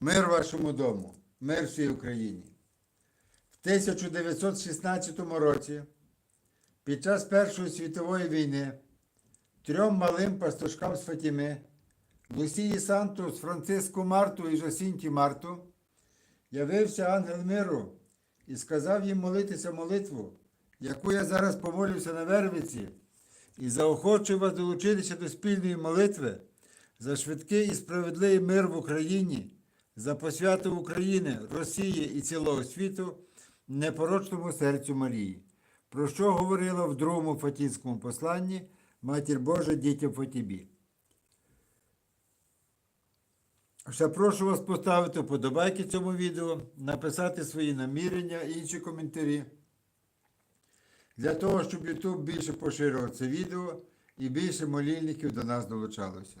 Мир вашому дому, мир всій Україні. В 1916 році, під час Першої світової війни, трьом малим пастушкам з Фатіми, Лусії Сантус, Франциску Марту і Жосінті Марту, явився ангел миру і сказав їм молитися молитву, яку я зараз помолюся на Вервиці, і заохочую вас долучитися до спільної молитви за швидкий і справедливий мир в Україні, за посвяту України, Росії і цілого світу непорочному серцю Марії, про що говорила в другому Фатінському посланні Матір Божа дітям Фатібі. Ще прошу вас поставити вподобайки цьому відео, написати свої намірення і інші коментарі. Для того, щоб YouTube більше поширював це відео і більше молільників до нас долучалося.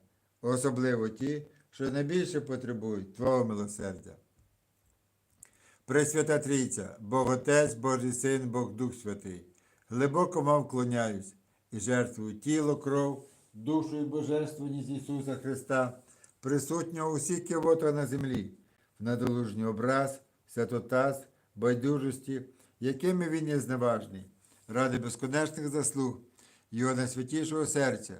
особливо ті, що найбільше потребують Твого милосердя. Пресвята Трійця, Бог Отець, Божий Син, Бог Дух Святий, глибоко вам вклоняюсь і жертвую тіло, кров, душу і божественність Ісуса Христа, присутнього усіх кивота на землі, в надолужній образ, святотаз, байдужості, якими він є зневажний, ради безконечних заслуг, Його найсвятішого серця